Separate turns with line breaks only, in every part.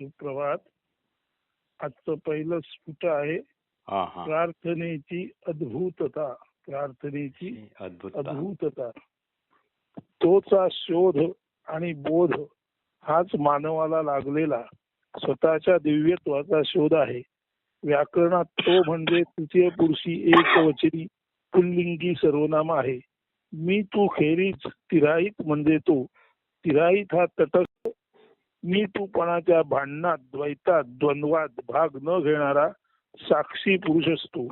सुप्रभात. आजचं पहिलं स्फुट आहे. प्रार्थनेची अद्भुतता प्रार्थनेची
अद्भुत
अद्भुतता. तोचा शोध आणि बोध हाच मानवाला लागलेला स्वतःच्या दिव्यत्वाचा शोध आहे. व्याकरणात तो म्हणजे तृतीय पुरुषी एक वचनी पुल्लिंगी सर्वनाम आहे. मी तू खेरीज तिराईत म्हणजे तो. तिराईत हा तटस्थ मी तूपणाच्या भांडणात द्वैतात द्वंद्वात भाग न घेणारा साक्षी पुरुष असतो.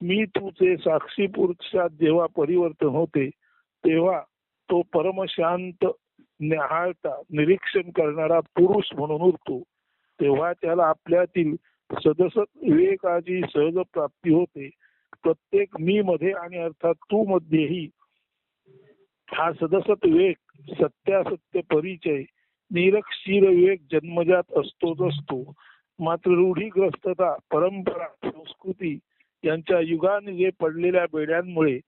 मी तुझे साक्षी पुरुषात जेव्हा परिवर्तन होते तेव्हा तो परमशांत न्याहाळता निरीक्षण करणारा पुरुष म्हणून उरतो. तेव्हा त्याला आपल्यातील सदसत विवेकाची सहज प्राप्ती होते. प्रत्येक मी मध्ये आणि अर्थात तू मध्येही हा सदसत विवेक सत्यासत्य परिचय निरक्षीर विवेक जन्मजात असतोच असतो मात्र रूढीग्रस्तता परंपरा संस्कृती यांच्या युगाने पडलेल्या बेड्यांमुळे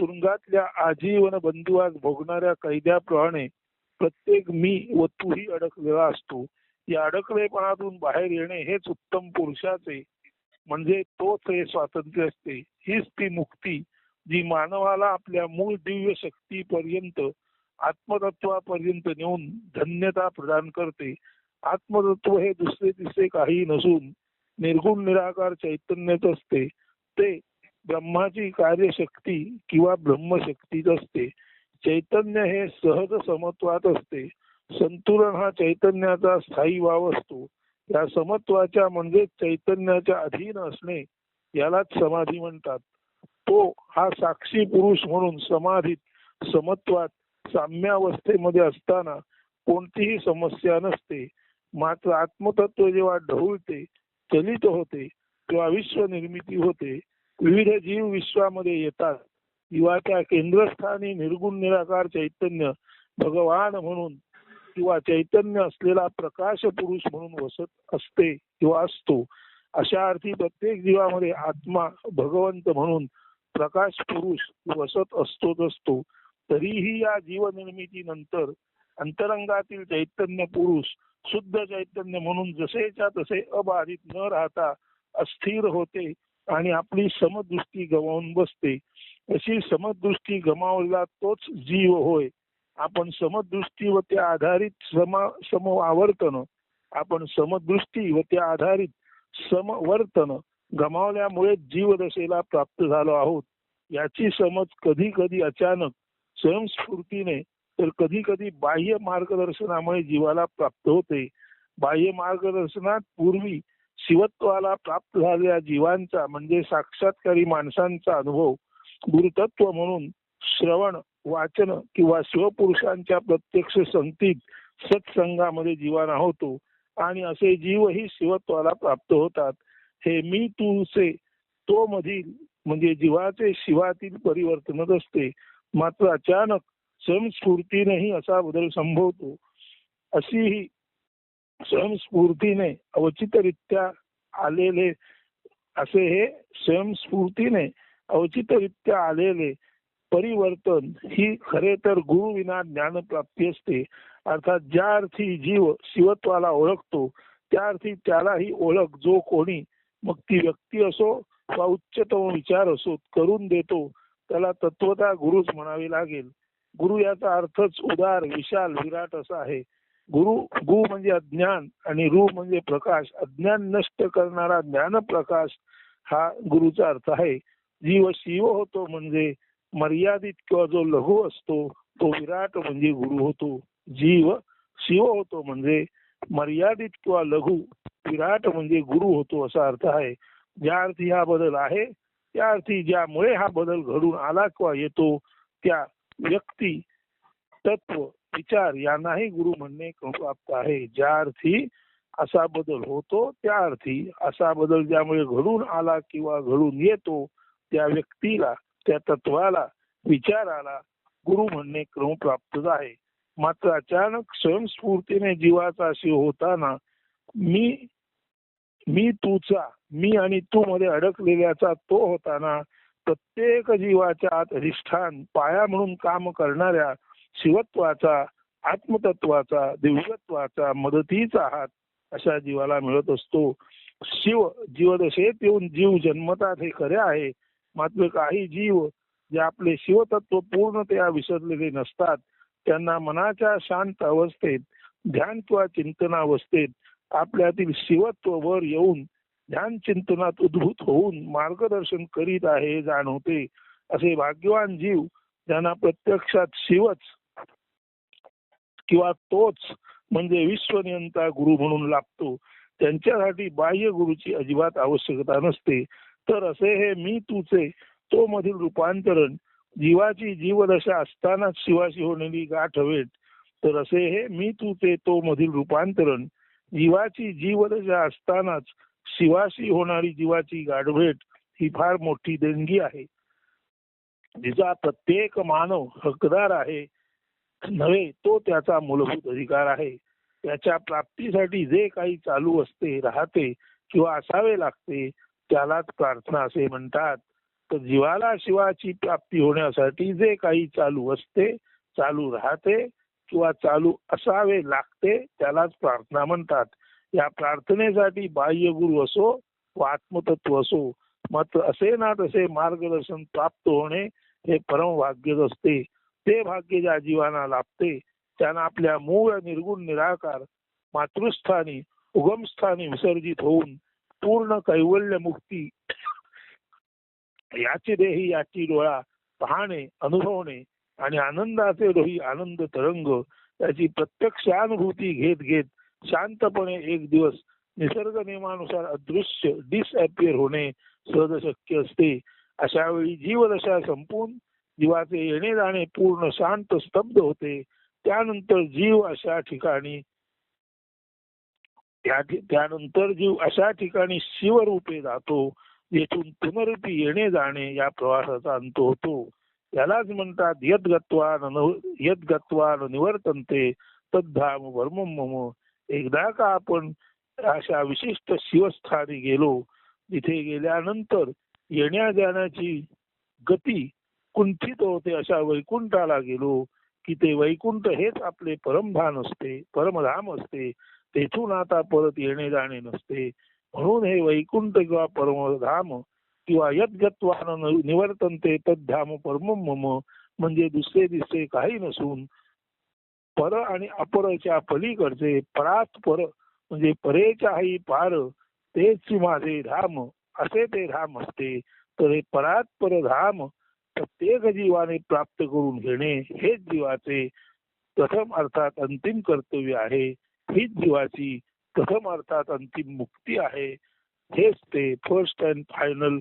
तुरुंगातल्या आजीवन बंधुवास भोगणाऱ्या कैद्याप्रमाणे प्रत्येक मी व तूही अडकलेला असतो. या अडकलेपणातून बाहेर येणे हेच उत्तम पुरुषाचे म्हणजे तोच हे स्वातंत्र्य असते. हीच ती मुक्ती जी मानवाला आपल्या मूळ दिव्य शक्तीपर्यंत आत्मतत्वापर्यंत नेऊन धन्यता प्रदान करते. आत्मतत्व हे दुसरे तिसरे काही नसून निर्गुण निराकार चैतन्यच असते. ते ब्रह्माची कार्यशक्ती किंवा ब्रह्मशक्तीच असते. चैतन्य हे सहज समत्वात असते. संतुलन हा चैतन्याचा स्थायी भाव असतो. या समत्वाच्या म्हणजे चैतन्याच्या अधीन असणे यालाच समाधी म्हणतात. तो हा साक्षी पुरुष म्हणून समाधीत समत्वात साम्यावस्थेमध्ये असताना कोणतीही समस्या नसते. मात्र आत्मतत्व जेव्हा ढवळते चलित होते तेव्हा विश्व निर्मिती होते. विविध जीव विश्वामध्ये येतात. जीवाच्या केंद्रस्थानी निर्गुण निराकार चैतन्य भगवान म्हणून किंवा चैतन्य असलेला प्रकाश पुरुष म्हणून वसत असते किंवा असतो. अशा अर्थी प्रत्येक जीवामध्ये आत्मा भगवंत म्हणून प्रकाश पुरुष वसत असतोच असतो. तरीही या जीवनिर्मितीनंतर अंतरंगातील चैतन्य पुरुष शुद्ध चैतन्य म्हणून जसेच्या तसे अबाधित न राहता अस्थिर होते आणि आपली समदृष्टी गमावून बसते. अशी समदृष्टी गमावलेला तोच जीव होय. आपण समदृष्टी व त्या आधारित सम समआवर्तन आपण समदृष्टी व त्या आधारित समवर्तन गमावल्यामुळे जीवदशेला प्राप्त झालो आहोत. याची समज कधी कधी अचानक स्वयंस्फूर्तीने तर कधी कधी बाह्य मार्गदर्शनामुळे जीवाला प्राप्त होते. बाह्य मार्गदर्शनात पूर्वी शिवत्वाला प्राप्त झालेल्या जीवांचा म्हणजे साक्षात्कारी माणसांचा अनुभव गुरुतत्व म्हणून श्रवण वाचन किंवा शिवपुरुषांच्या प्रत्यक्ष संगतीत सत्संगामध्ये जीवाना होतो आणि असे जीवही शिवत्वाला प्राप्त होतात. हे मी तूचे तो मधील म्हणजे जीवाचे शिवातील परिवर्तनच असते. मात्र अचानक स्वयंस्फूर्तीनेही असा बदल संभवतो. अशी ही स्वयंस्फूर्तीने अवचितरित्या आलेले असे हे स्वयंस्फूर्तीने अवचितरित्या आलेले परिवर्तन ही खरे तर गुरुविना ज्ञानप्राप्ती असते. अर्थात ज्या अर्थी जीव शिवत्वाला ओळखतो त्या अर्थी त्यालाही ओळख जो कोणी मग ती व्यक्ती असो वा उच्चतम विचार असो करून देतो त्याला तत्वता गुरुच म्हणावी लागेल. गुरु याचा अर्थच उदार विशाल विराट असा आहे. गुरु गु म्हणजे अज्ञान आणि रु म्हणजे प्रकाश. अज्ञान नष्ट करणारा ज्ञान प्रकाश हा गुरुचा अर्थ आहे. जीव शिव होतो म्हणजे मर्यादित किंवा जो लघु असतो तो विराट म्हणजे गुरु होतो. जीव शिव होतो म्हणजे मर्यादित किंवा लघु विराट म्हणजे गुरु होतो असा अर्थ आहे. ज्या अर्थी हा बदल आहे त्या अर्थी ज्यामुळे हा बदल घडून आला किंवा येतो त्या व्यक्ती तत्व विचार यांनाही गुरु म्हणणे प्राप्त आहे. ज्या अर्थी असा बदल होतो त्या अर्थी असा बदल ज्यामुळे घडून आला किंवा घडून येतो त्या व्यक्तीला त्या तत्वाला विचाराला गुरु म्हणणे क्रम प्राप्त आहे. मात्र अचानक स्वयंस्फूर्तीने जीवाचा शिव होताना मी मी तूचा मी आणि तू मध्ये अडकलेल्याचा तो होताना प्रत्येक जीवाच्या आत अधिष्ठान पाया म्हणून काम करणाऱ्या शिवत्वाचा आत्मतत्वाचा दिव्यत्वाचा मदतीचा हात अशा जीवाला मिळत असतो. शिव जीवदशेत येऊन जीव जन्मतात हे खरे आहे. मात्र काही जीव जे आपले शिवतत्व पूर्णतया विसरलेले नसतात. त्यांना मनाच्या शांत अवस्थेत ध्यान किंवा चिंतनावस्थेत आपल्यातील शिवत्व वर येऊन ध्यान चिंतनात उद्भूत होऊन मार्गदर्शन करीत आहे जाणवते. असे भाग्यवान जीव ज्यांना प्रत्यक्षात शिवच किंवा तोच म्हणजे विश्वनियंता गुरु म्हणून लागतो त्यांच्यासाठी बाह्य गुरुची अजिबात आवश्यकता नसते. तर असे हे मी तुचे तो मधील रूपांतरण जीवाची जीवदशा असतानाच शिवाशी होणारी गाठ हवेत. तर असे हे मी तुचे तो मधील रूपांतरण जीवाची जीवदशा असतानाच शिवाशी होणारी जीवाची गाढभेट ही फार मोठी देणगी आहे. जिचा प्रत्येक मानव हकदार आहे नव्हे तो त्याचा मूलभूत अधिकार आहे. त्याच्या प्राप्तीसाठी जे काही चालू असते राहते किंवा असावे लागते त्यालाच प्रार्थना असे म्हणतात. तर जीवाला शिवाची प्राप्ती होण्यासाठी जे काही चालू असते चालू राहते किंवा चालू असावे लागते त्यालाच प्रार्थना म्हणतात. या प्रार्थनेसाठी बाह्य गुरु असो व आत्मतत्व असो मात्र असे ना तसे मार्गदर्शन प्राप्त होणे हे परम भाग्यच असते. ते भाग्य ज्या जीवाना लाभते त्यांना आपल्या मूळ निर्गुण निराकार मातृस्थानी उगमस्थानी विसर्जित होऊन पूर्ण कैवल्य मुक्ती याची देही याची डोळा पाहणे अनुभवणे आणि आनंदाचे रोही आनंद तरंग त्याची प्रत्यक्ष अनुभूती घेत घेत शांतपणे एक दिवस निसर्ग नियमानुसार अदृश्य डिसअपियर होणे सहज शक्य असते. अशा वेळी जीवदशा संपून जीवाचे येणे जाणे पूर्ण शांत स्तब्ध होते. त्यानंतर जीव अशा ठिकाणी त्यानंतर जीव अशा ठिकाणी शिवरूपे जातो येथून पुनरुपी येणे जाणे या प्रवासाचा अंत होतो. यालाच म्हणतात यद गत्वा यद गत्वा निवर्तनते तद्धाम मम एकदा का आपण अशा विशिष्ट शिवस्थानी गेलो तिथे गेल्यानंतर येण्या जाण्याची गती कुंठित होते अशा वैकुंठाला गेलो की ते वैकुंठ हेच आपले परमधान असते परमधाम असते तेथून आता परत येणे जाणे नसते. म्हणून हे वैकुंठ किंवा परमधाम किंवा यदगत्वानं निवर्तन ते तद्धाम परमम म्हणजे दुसरे दिसते काही नसून पर आणि अपरच्या पलीकडचे परात पर म्हणजे परेच्या आई पार तेच माझे धाम असे ते धाम असते. तर हे परात पर धाम प्रत्येक जीवाने प्राप्त करून घेणे हेच जीवाचे प्रथम अर्थात अंतिम कर्तव्य आहे. हीच जीवाची प्रथम अर्थात अंतिम मुक्ती आहे. हेच ते फर्स्ट अँड फायनल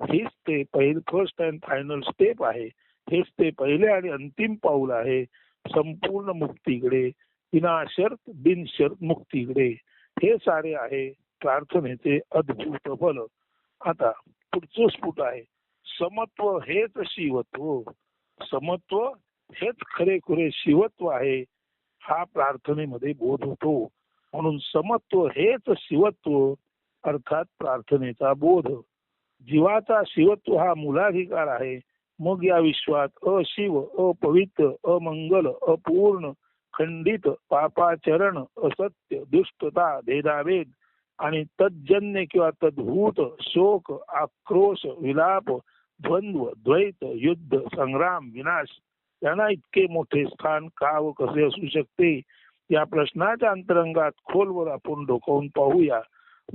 हेच ते पहिले फर्स्ट अँड फायनल स्टेप आहे. हेच ते पहिले आणि अंतिम पाऊल आहे. संपूर्ण मुक्तीकडे विनाशर्त बिनशर्त मुक्तीकडे. हे सारे आहे प्रार्थनेचे अद्भुत फल. आता पुढचं स्फुट आहे. समत्व हेच शिवत्व. समत्व हेच खरे खुरे शिवत्व आहे. हा प्रार्थनेमध्ये बोध होतो. म्हणून समत्व हेच शिवत्व अर्थात प्रार्थनेचा बोध. जीवाचा शिवत्व हा मुलाधिकार आहे. मग या विश्वात अशिव अपवित्र अमंगल अपूर्ण खंडित पापाचरण असत्य दुष्टता भेदाभेद आणि तज्जन्य किंवा तद्भूत शोक आक्रोश विलाप द्वंद्व द्वैत युद्ध संग्राम विनाश यांना इतके मोठे स्थान का व कसे असू शकते? या प्रश्नाच्या अंतरंगात खोलवर आपण डोकावून पाहूया.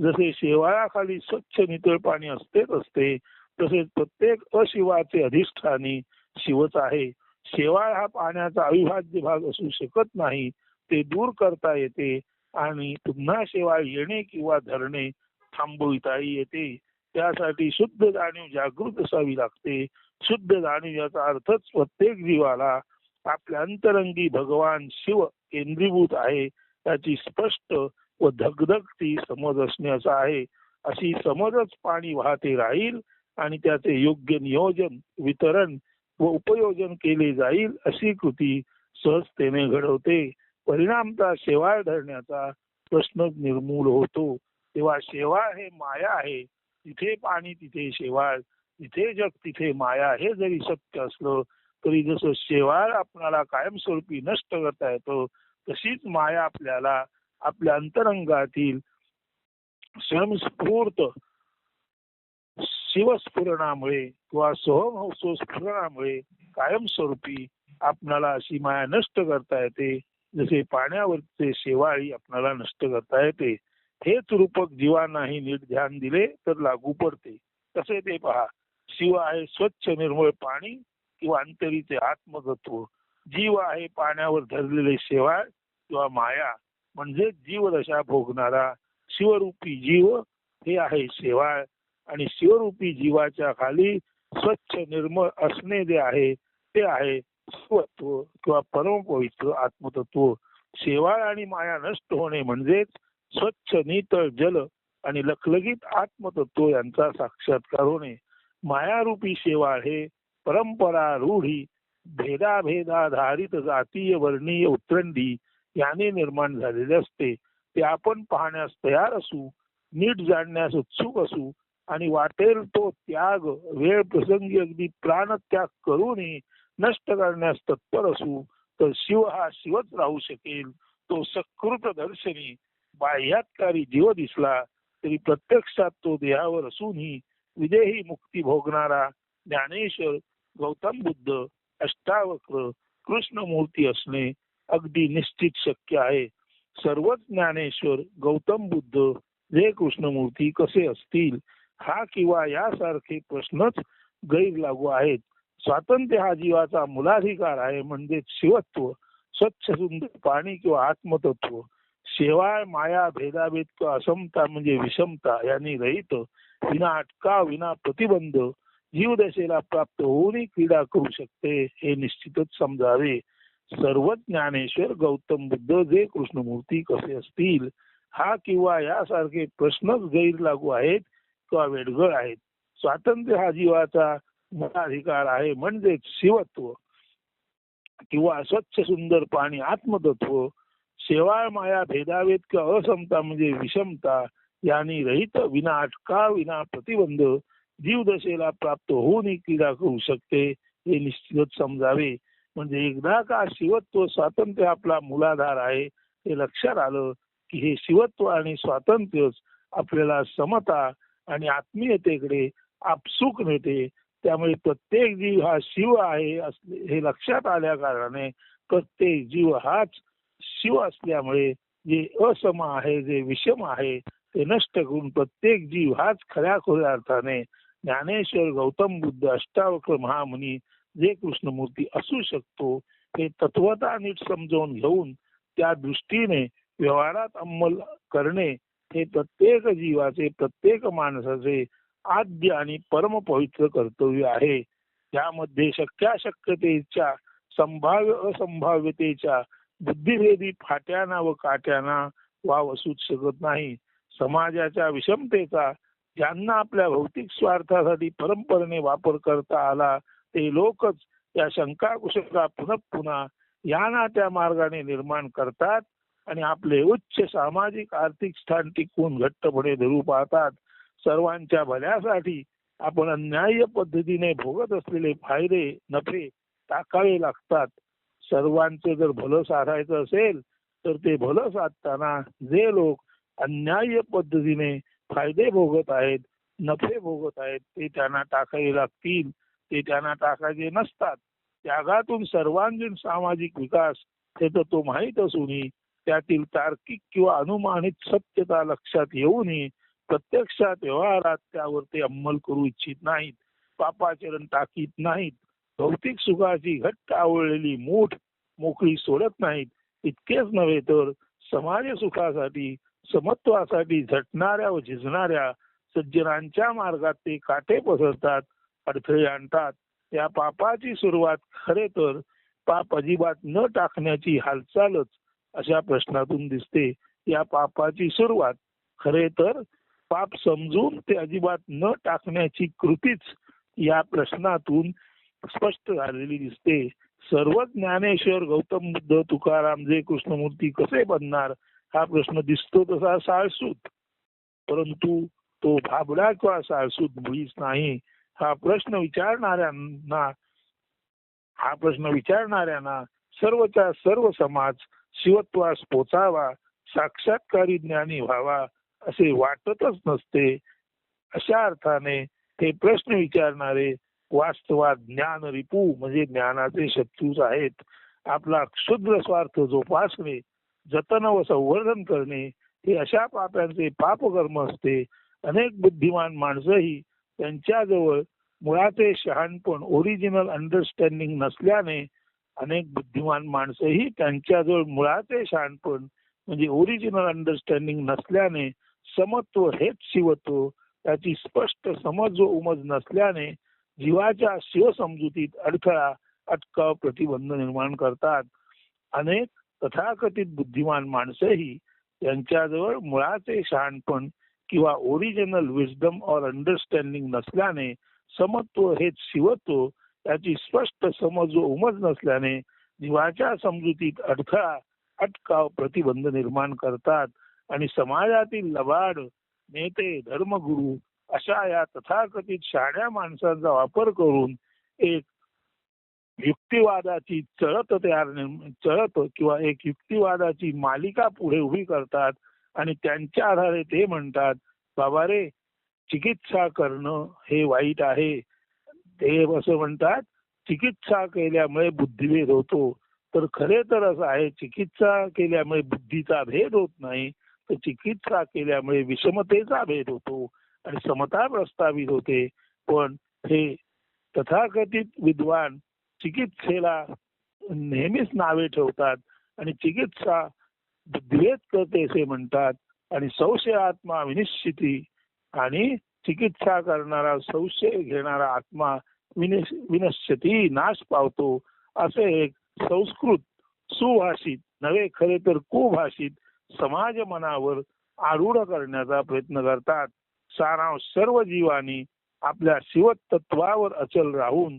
जसे शेवाळाखाली स्वच्छ नितळ पाणी असतेच असते तसेच प्रत्येक अशिवाचे अधिष्ठानी शिवच आहे. शेवाळ हा पाण्याचा अविभाज्य भाग असू शकत नाही ते दूर करता येते आणि पुन्हा शेवाळ येणे किंवा धरणे थांबविताही येते. त्यासाठी शुद्ध जाणीव जागृत असावी लागते. शुद्ध जाणीव याचा अर्थच प्रत्येक जीवाला आपल्या अंतरंगी भगवान शिव केंद्रीभूत आहे त्याची स्पष्ट व धगधगती समज असणे असं आहे. अशी समजच पाणी वाहते राहील आणि त्याचे योग्य नियोजन वितरण व उपयोजन केले जाईल अशी कृती सहजतेने घडवते. परिणामता शेवाळ धरण्याचा प्रश्न निर्मूल होतो. तेव्हा शेवाळ हे माया आहे. तिथे पाणी तिथे शेवाळ. तिथे जग तिथे माया. हे जरी सत्य असलं तरी जसं शेवाळ आपणाला कायमस्वरूपी नष्ट करता येतं तशीच माया आपल्याला आपल्या अंतरंगातील स्वयंस्फूर्त शिवस्फुरणामुळे किंवा सोहम स्फुरणामुळे कायमस्वरूपी आपणाला अशी माया नष्ट करता येते जसे पाण्यावरचे शेवाळी आपणाला नष्ट करता येते. हेच रूपक जीवांनाही नीट ध्यान दिले तर लागू पडते. तसे ते पहा शिव आहे स्वच्छ निर्मळ पाणी किंवा अंतरीचे आत्मतत्व. जीव आहे पाण्यावर धरलेले शेवाळ किंवा माया म्हणजे जीवदशा भोगणारा शिवरूपी जीव हे आहे शेवाळ. आणि शिवरूपी जीवाच्या खाली स्वच्छ निर्मळ असणे जे आहे ते आहे स्वत्व किंवा परमपवित्र आत्मतत्व. शेवाळ आणि माया नष्ट होणे म्हणजेच स्वच्छ नितळ जल आणि लखलगीत आत्मतत्व यांचा साक्षात्कार होणे. मायारूपी शेवाळ हे परंपरा रूढी भेदाभेदाधारित जातीय वर्णीय उतरंडी याने निर्माण झालेले असते. ते आपण पाहण्यास तयार असू नीट जाणण्यास उत्सुक असू आणि वाटेल तो त्याग वेळ प्रसंगी अगदी प्राणत्याग करूनही नष्ट करण्यास तत्पर असू तर शिव हा शिवच राहू शकेल. तो सकृत दर्शनी बाह्यातकारी जीव दिसला तरी प्रत्यक्षात तो देहावर असूनही विदेही मुक्ती भोगणारा ज्ञानेश्वर गौतम बुद्ध अष्टावक्र कृष्णमूर्ती असणे अगदी निश्चित शक्य आहे. सर्वच ज्ञानेश्वर गौतम बुद्ध जे कृष्णमूर्ती कसे असतील हा किंवा यासारखे प्रश्नच गैर लागू आहेत. स्वातंत्र्य हा जीवाचा मुलाधिकार आहे म्हणजे शिवत्व स्वच्छ सुंदर पाणी किंवा आत्मतत्व. शिवाय माया भेदाभेद किंवा असमता म्हणजे विषमता यांनी रहित विना अटकाव विना प्रतिबंध जीवदशेला प्राप्त होऊनही क्रीडा करू शकते हे निश्चितच समजावे. सर्व ज्ञानेश्वर गौतम बुद्ध जे कृष्णमूर्ती कसे असतील हा किंवा यासारखे प्रश्नच गैर लागू आहेत. किंवा वेडगळ आहेत स्वातंत्र्य हा जीवाचा मताधिकार आहे. म्हणजेच शिवत्व किंवा स्वच्छ सुंदर पाणी आत्मतत्व शेवाळ माया भेदावेत किंवा असमता म्हणजे विषमता यांनी रहित विना अटका विना प्रतिबंध जीवदशेला प्राप्त होऊन क्रीडा करू शकते हे निश्चितच समजावे. म्हणजे एकदा का शिवत्व स्वातंत्र्य आपला मुलाधार आहे हे लक्षात आलं की हे शिवत्व आणि स्वातंत्र्यच आपल्याला समता आणि आत्मीयतेकडे आपसुक नेते. त्यामुळे प्रत्येक जीव हा शिव आहे हे लक्षात आल्या कारणाने प्रत्येक जीव हाच शिव असल्यामुळे जे असम आहे जे विषम आहे ते नष्ट करून प्रत्येक जीव हाच खऱ्या खोऱ्या अर्थाने ज्ञानेश्वर गौतम बुद्ध अष्टावक्र महामुनी जे कृष्णमूर्ती असू शकतो हे तत्वता नीट समजावून घेऊन त्या दृष्टीने व्यवहारात अंमल करणे हे प्रत्येक जीवाचे प्रत्येक माणसाचे आद्य आणि परम पवित्र कर्तव्य आहे. यामध्ये शक्याशक्यतेच्या संभाव्य असंभाव्यतेच्या बुद्धिभेदी फाट्याना व काट्याना वाव असूच शकत नाही. समाजाच्या विषमतेचा ज्यांना आपल्या भौतिक स्वार्थासाठी परंपरेने वापर करता आला ते लोकच या शंकाकुशंका पुन्हा पुन्हा या ना त्या मार्गाने निर्माण करतात. आणि आपले उच्च सामाजिक आर्थिक स्थान टिकवून घट्टपणे धरू पाहतात. सर्वांच्या भल्यासाठी आपण अन्याय पद्धतीने भोगत असलेले फायदे नफे टाकावे लागतात. सर्वांचे जर भलं साधायचं असेल तर ते भलं साधताना जे लोक अन्याय पद्धतीने फायदे भोगत आहेत नफे भोगत आहेत ते त्यांना टाकावे लागतील. ते त्यांना टाकायचे नसतात. त्यागातून सर्वांगीण सामाजिक विकास हे तर तो माहीत असूनही त्यातील तार्किक किंवा अनुमानित सत्यता लक्षात येऊनही प्रत्यक्षात व्यवहारात त्यावर ते अंमल करू इच्छित नाहीत. पापाचरण टाकीत नाहीत. भौतिक सुखाची घट्ट आवळलेली मूठ मोकळी सोडत नाहीत. इतकेच नव्हे तर समाज सुखासाठी समत्वासाठी झटणाऱ्या व झिजणाऱ्या सज्जनांच्या मार्गात ते काटे पसरतात अडथळे आणतात. या पापाची सुरुवात खरे तर पाप अजिबात न टाकण्याची हालचालच अशा प्रश्नातून दिसते. या पापाची सुरुवात. खरे तर पाप समजून ते अजिबात न टाकण्याची कृतीच या प्रश्नातून स्पष्ट झालेली दिसते. सर्व ज्ञानेश्वर गौतम बुद्ध तुकाराम जे कृष्णमूर्ती कसे बनणार? हा प्रश्न दिसतो तसा साळसूत. परंतु तो भाबडा किंवा साळसूत मुळीच नाही. हा प्रश्न विचारणाऱ्यांना हा प्रश्न विचारणाऱ्यांना सर्वचा सर्व समाज शिवत्वास पोचावा साक्षात्कारी ज्ञानी व्हावा असे वाटतच नसते. अशा अर्थाने हे प्रश्न विचारणारे वास्तवात ज्ञान रिपू म्हणजे ज्ञानाचे शत्रूच आहेत. आपला क्षुद्र स्वार्थ जोपासणे जतन व संवर्धन करणे हे अशा पाप्यांचे पापकर्म असते. अनेक बुद्धिमान माणसंही त्यांच्याजवळ मुळाचे शहाणपण ओरिजिनल अंडरस्टँडिंग नसल्याने अनेक बुद्धिमान माणसंही त्यांच्याजवळ मुळाचे शहाणपण म्हणजे ओरिजिनल अंडरस्टँडिंग नसल्याने समत्व हेच शिवतो त्याची स्पष्ट समज व उमज नसल्याने जीवाच्या शिवसमजुतीत अडथळा अटकाव प्रतिबंध निर्माण करतात. अनेक तथाकथित बुद्धिमान माणसंही त्यांच्याजवळ मुळाचे शहाणपण किंवा ओरिजिनल विजडम और अंडरस्टँडिंग नसल्याने समत्व हेच शिवत्व त्याची स्पष्ट समज व उमज नसल्याने जीवाच्या समजुतीत अडथळा अटकाव प्रतिबंध निर्माण करतात आणि समाजातील लबाड नेते धर्मगुरु अशा या तथाकथित शाण्या माणसांचा वापर करून एक युक्तिवादाची चळत तयार चळत किंवा एक युक्तिवादाची मालिका पुढे उभी करतात आणि त्यांच्या आधारे ते म्हणतात बाबा रे चिकित्सा करणं हे वाईट आहे. ते असं म्हणतात चिकित्सा केल्यामुळे बुद्धिभेद होतो. तर खरे तर असं आहे चिकित्सा केल्यामुळे बुद्धीचा भेद होत नाही तर चिकित्सा केल्यामुळे विषमतेचा भेद होतो आणि समता प्रस्तावित होते. पण हे तथाकथित विद्वान चिकित्सेला नेहमीच नावे ठेवतात आणि चिकित्सा बुद्धिभेद करते असे म्हणतात आणि संशय आत्मा विनिश्चिती आणि चिकित्सा करणारा संशय घेणारा आत्मा विनिश विनश्यती नाश पावतो असे एक संस्कृत सुभाषित नव्हे खरे तर कुभाषित समाज मनावर आरूढ करण्याचा प्रयत्न करतात. सारांश सर्व जीवानी आपल्या शिवतत्वावर अचल राहून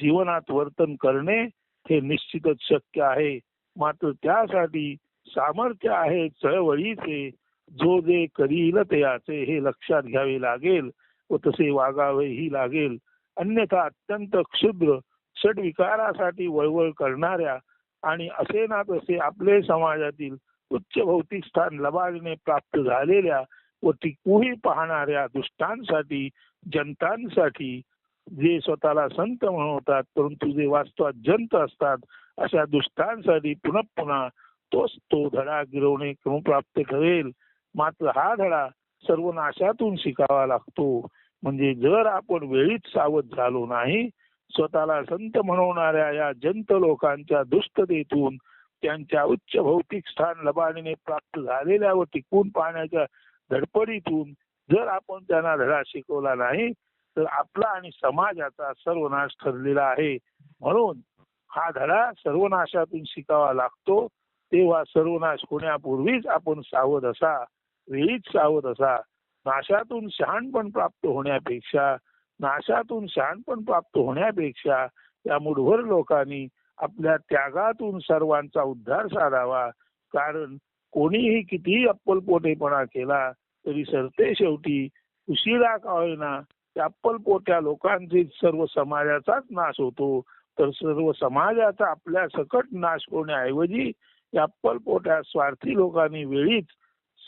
जीवनात वर्तन करणे हे निश्चितच शक्य आहे. मात्र त्यासाठी सामर्थ्य आहे चळवळीचे जो जे करील ते याचे हे लक्षात घ्यावे लागेल व तसे वागावेही लागेल. अन्यथा अत्यंत क्षुद्र षडविकारासाठी वळवळ करणाऱ्या आणि असे ना तसे आपले समाजातील उच्च भौतिक स्थान लबाडीने प्राप्त झालेल्या व टिकूही पाहणाऱ्या दुष्टांसाठी जनतांसाठी जे स्वतःला संत म्हणवतात परंतु जे वास्तवात जंत असतात अशा दुष्टांसाठी पुन्हा पुन्हा तोच तो धडा गिरवणे क्रमप्राप्त ठरेल मात्र हा धडा सर्व नाशातून शिकावा लागतो. म्हणजे जर आपण वेळीच सावध झालो नाही स्वतःला संत म्हणवणाऱ्या या जंत लोकांच्या दुष्टतेतून त्यांच्या उच्च भौतिक स्थान लबाडीने प्राप्त झालेल्या व टिकून पाहण्याच्या धडपडीतून जर आपण त्यांना धडा शिकवला नाही तर आपला आणि समाजाचा सर्वनाश ठरलेला आहे. म्हणून हा धडा सर्वनाशातून शिकावा लागतो. तेव्हा सर्वनाश होण्यापूर्वीच आपण सावध असा वेळीच सावध असा नाशातून शहाणपण प्राप्त होण्यापेक्षा नाशातून शहाणपण प्राप्त होण्यापेक्षा या मुठभर लोकांनी आपल्या त्यागातून सर्वांचा उद्धार साधावा. कारण कोणीही कितीही अप्पलपोटेपणा केला तरी सरते शेवटी उशिरा का होईना त्या अप्पलपोट्या लोकांचे सर्व समाजाचाच नाश होतो. तर सर्व समाजाचा आपल्या सकट नाश होण्याऐवजी या अप्पलपोट्या स्वार्थी लोकांनी वेळीच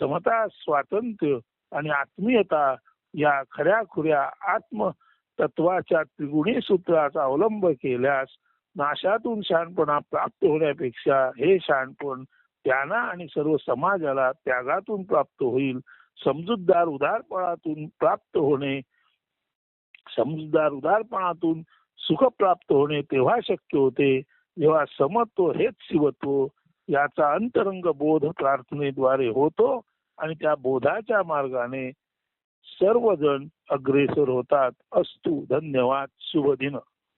समता स्वातंत्र्य आणि आत्मीयता या खऱ्या खुऱ्या आत्मतत्वाच्या त्रिगुणी सूत्राचा अवलंब केल्यास नाशातून शहाणपणा प्राप्त होण्यापेक्षा हे शहाणपण त्यांना आणि सर्व समाजाला त्यागातून प्राप्त होईल. समजूतदार उदारपणातून प्राप्त होणे समजूतदार उदारपणातून सुख प्राप्त होणे तेव्हा शक्य होते जेव्हा समत्व हेच शिवत्व याचा अंतरंग बोध प्रार्थनेद्वारे होतो आणि त्या बोधाच्या मार्गाने सर्वजण अग्रेसर होतात. अस्तु धन्यवाद. शुभ दिन.